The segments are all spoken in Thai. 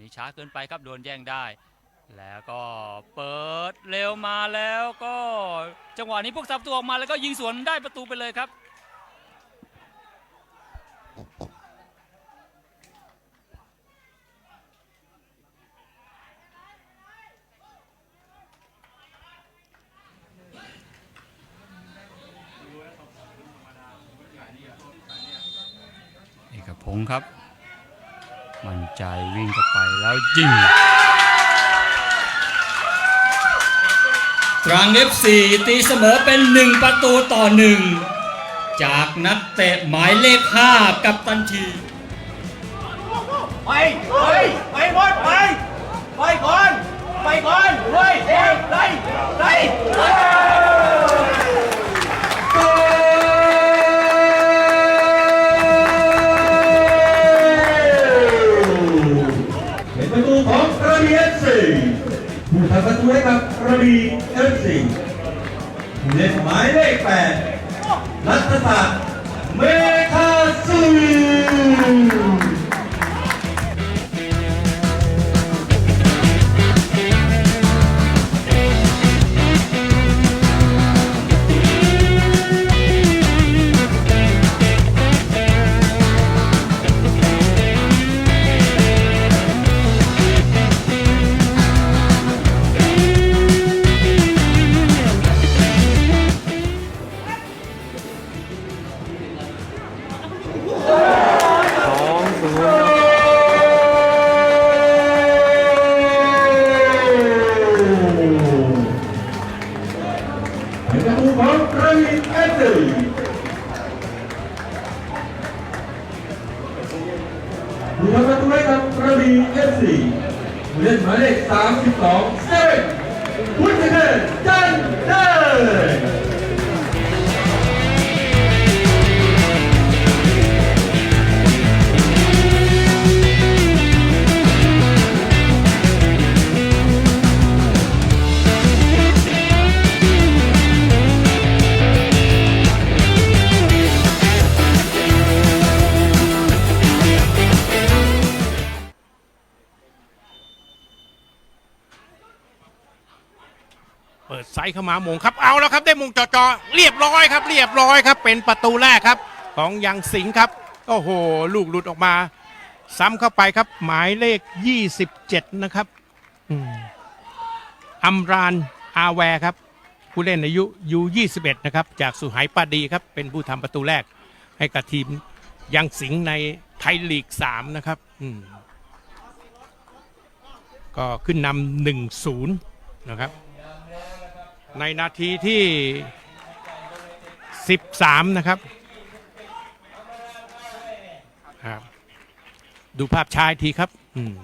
นี้ช้าเกินไปครับโดนแย่งได้ แล้วก็เปิดเร็วมาแล้วก็จังหวะนี้พวกซับตัวออกมาแล้วก็ยิงสวนได้ประตูไปเลยครับเอกพงครับ มั่นใจวิ่งเข้าไปแล้วยิงตรัง F4 ตีเสมอเป็น1ประตูต่อ1จากนักเตะหมายเลข5กับตันทีไปไปไปก่อนไปไปก่อนไปก่อนเลยเฮ้ยเลยเลย ล่นหมายเลข32เซเเปิดไซส์เข้ามามงครับเอาแล้วครับได้มงจ่อๆเรียบร้อยครับ เรียบร้อยครับ เป็นประตูแรกครับ ของยังสิงห์ครับโอ้โห ลูกหลุดออกมา ซ้ำเข้าไปครับ หมายเลข 27 นะครับอืมอัมรานอาแวร์ครับ ผู้เล่นอายุยู21 นะครับ จากสุไหปาดีครับ เป็นผู้ทำประตูแรก ให้กับทีมยังสิงห์ในไทยลีก 3 นะครับอืมก็ขึ้นนำหนึ่งศูนย์นะครับ ในนาทีที่ 13 นะครับครับ ดูภาพชายทีครับอืม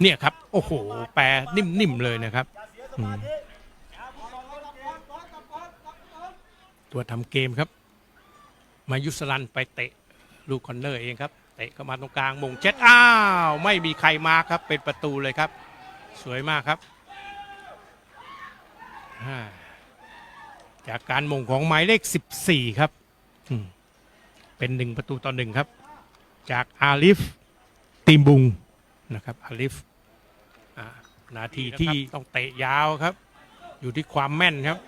เนี่ยครับ โอ้โห แปรนิ่มๆเลยนะครับ ตัวทำเกมครับ มายุสลันไปเตะลูกคอนเนอร์เองครับเตะเข้ามาตรงกลางมงเช็ดอ้าว ไม่มีใครมาครับ เป็นประตูเลยครับ สวยมากครับอ่าจากการมงของหมายเลข 14 ครับอืมเป็นหนึ่งประตูต่อหนึ่งครับ จากอาลิฟติมบุงนะครับอาลิฟอ่านาทีที่ต้องเตะยาวครับ อยู่ที่ความแม่นครับ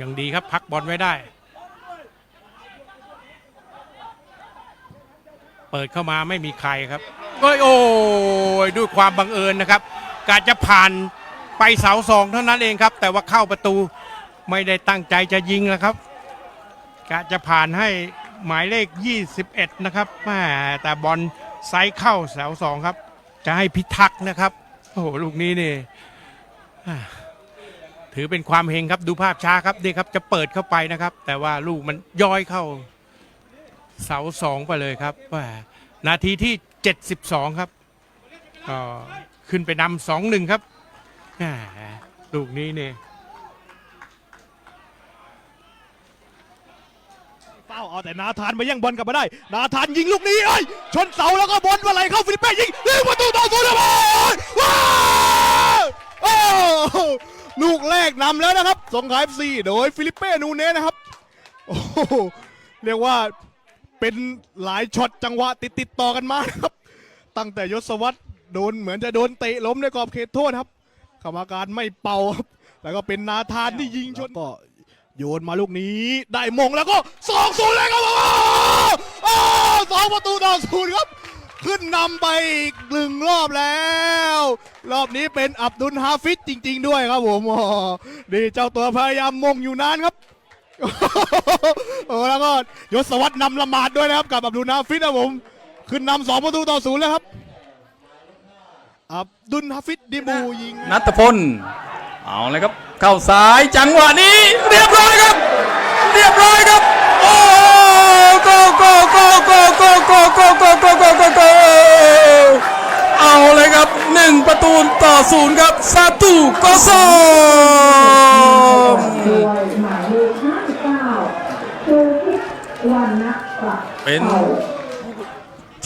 ยังดีครับพักบอลไว้ได้ เปิดเข้ามาไม่มีใครครับ เอ้ยโอ้ยด้วยความบังเอิญนะครับกาจะผ่านไปเสาสองเท่านั้นเองครับ แต่ว่าเข้าประตูไม่ได้ตั้งใจจะยิงนะครับกาจะผ่านให้หมายเลข 21 นะครับแม่แต่บอลไซเข้าเสาสองครับ จะให้พิทักษ์นะครับ โอ้โหลูกนี้นี่ถือเป็นความเฮงครับดูภาพช้าครับนี่ครับจะเปิดเข้าไปนะครับ แต่ว่าลูกมันย้อยเข้าเสาสองไปเลยครับนาทีที่ 72 ครับก็ขึ้นไปนำสองหนึ่งครับลูกนี้เนี่ยเป้าเอาแต่นาธานมาย่งบอลกลับมาได้ นาธานยิงลูกนี้เอ้ยชนเสาแล้วก็บอลมาไหลเข้าฟิลิปเป้ยิงยิงประตูต่อศูนย์ครับว้าวโอ้ลูกแรกนำแล้วนะครับสงขลาเอฟซีโดยฟิลิปเป้นูเน่นะครับโอ้เรียกว่า เป็นหลายช็อตจังหวะติดติดต่อกันมาครับ ตั้งแต่ยศวัตรโดนเหมือนจะโดนเตะล้มในกรอบเขตโทษครับกรรมการไม่เป่าครับแล้วก็เป็นนาธานที่ยิงชนก็โยนมาลูกนี้ได้มงแล้วก็สองศูนย์เลยครับโอ้โหสองประตูต่อศูนย์ครับ ขึ้นนำไปอีกหนึ่งรอบแล้ว รอบนี้เป็นอับดุลฮาฟิดจริง ๆ ด้วยครับผมนี่เจ้าตัวพยายามมงอยู่นานครับ โอ้แล้วก็ยศวัตรนำละหมาดด้วยนะครับกับอับดุลฮาฟิดนะผม ขึ้นนำสองประตูต่อศูนย์แล้วครับ อับดุลฮาฟิดดิบูยิง นัทพล เอาเลยครับ เข้าซ้ายจังหวะนี้ เรียบร้อยครับ เรียบร้อยครับ โอ้โกโกโกโกโกโกโกโกโกโกโกโกเอาเลยครับหนึ่งประตูต่อศูนย์ครับซาตูโกโซม ด้วยหมายเลข59คือทิศวันนะปรับ เป็น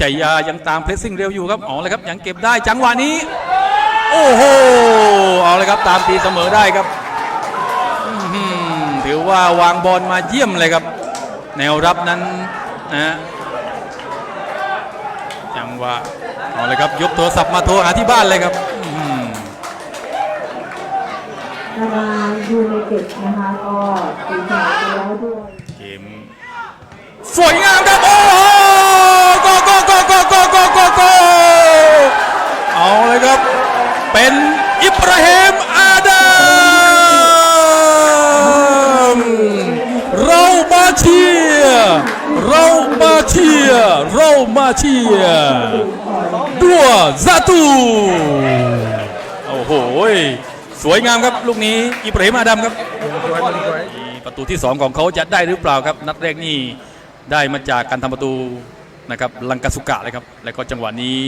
ชัยยายังตามเพรสซิ่งเร็วอยู่ครับเอาเลยครับยังเก็บได้จังหวะนี้ โอ้โหเอาเลยครับตามตีเสมอได้ครับอื้อหือถือว่าวางบอลมาเยี่ยมเลยครับ แนวรับนั้นนะฮะจังหวะเอาเลยครับยกโทรศัพท์มาโทรหาที่บ้านเลยครับอื้อหือนารายูไนเต็ดนะคะก็ตีแข่งไปแล้วด้วยเกมสวยงามครับโอ้ เอาเลยครับ เป็นอิบราฮิมอาดัมเรามาเชียร์เรามาเชียร์เรามาเชียร์ดัวซาตูโอ้โหสวยงามครับลูกนี้อิบราฮิมอาดัมครับประตูที่ 2 ของเขาจะได้หรือเปล่าครับ นัดแรกนี่ได้มาจากการทำประตูนะครับลังกาสุกะเลยครับ แล้วก็จังหวะนี้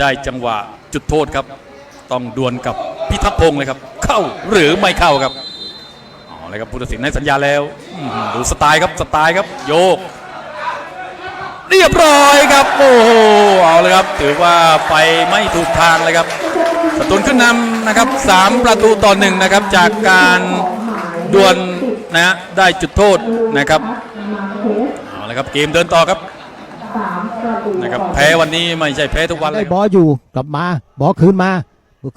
ได้จังหวะจุดโทษครับ ต้องดวลกับพิทักษ์พงศ์เลยครับ เข้าหรือไม่เข้าครับเอาเลยครับผู้ตัดสินให้สัญญาแล้วอื้อหือดูสไตล์ครับสไตล์ครับ โยก เรียบร้อยครับ โอ้โหเอาเลยครับ ถือว่าไปไม่ถูกทางเลยครับสตูลขึ้นนำนะครับสามประตูต่อหนึ่งนะครับ จากการดวลนะฮะได้จุดโทษนะครับเอาเลยครับเกมเดินต่อครับ นะครับต่อแพ้วันนี้ไม่ใช่แพ้ทุกวันเลได้ยบอลอยู่กลับมาบอลคืนมา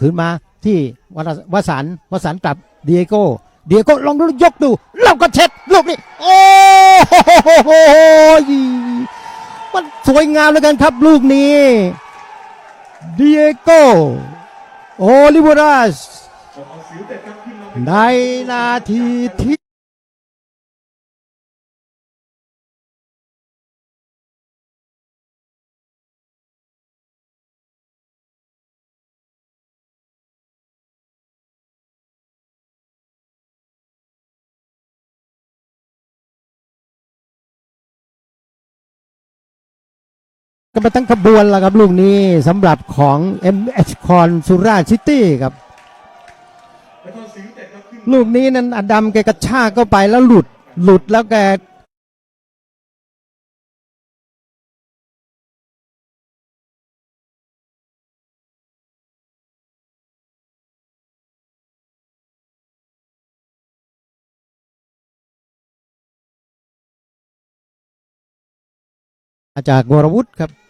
คืนมาที่วรวสันต์วสันต์กลับเดียโก้เดียโก้ลองดูยกดูแล้วก็เช็ดลูกนี้โอ้โหมันสวยงามเหลือเกันครับลูกนี้เดียโก้โอลิเวารัสในนาทีที่ กันมาตั้งขบวนแล้วครับลูกนี้สำหรับของ MH คอนสุราษฎร์ซิตี้ครับ ลูกนี้นั้นอดัมแกกระชากเข้าไปแล้วหลุดหลุดแล้วแกมาจากวรวุฒิครับ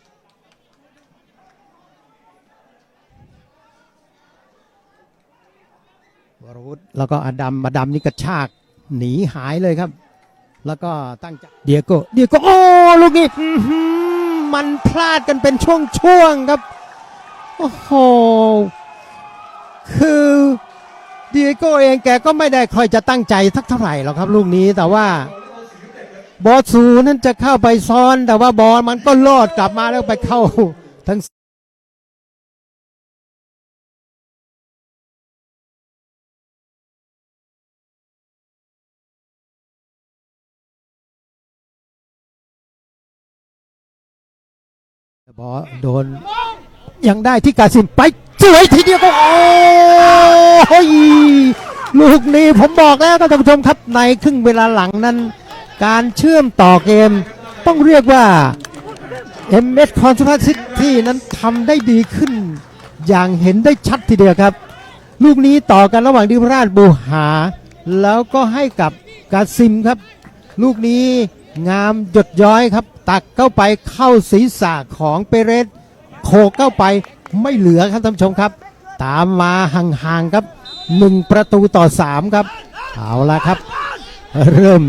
วรวุฒิแล้วก็อดัมอดัมนี่กระชากหนีหายเลยครับ แล้วก็ตั้งใจเดียโกเดียโกโอ้ลูกนี้มันพลาดกันเป็นช่วงๆครับ โอ้โห คือเดียโกเองแกก็ไม่ได้ค่อยจะตั้งใจสักเท่าไหร่หรอกครับ ลูกนี้แต่ว่าบอลสูนั้นจะเข้าไปซ้อนแต่ว่าบอลมันก็ลอดกลับมาแล้วไปเข้าทั้ง บอลโดน ยังได้ที่กาซิมไปสวยทีเดียวก็โอ้ยลูกนี้ผมบอกแล้วท่านผู้ชมครับในครึ่งเวลาหลังนั้น การเชื่อมต่อเกม ต้องเรียกว่า m s c o n s u l a City นั้นทำได้ดีขึ้น อย่างเห็นได้ชัดทีเดียวครับ ลูกนี้ต่อกันระหว่างดิวราชบูหา แล้วก็ให้กับกาซิมครับ ลูกนี้งามหยดย้อยครับ ตักเข้าไปเข้าศีรษะของเปเรสโขกเข้าไปไม่เหลือครับท่านผู้ชมครับ ตามมาห่างๆครับหนึ่งประตูต่อสามครับ เอาละครับ เริ่ม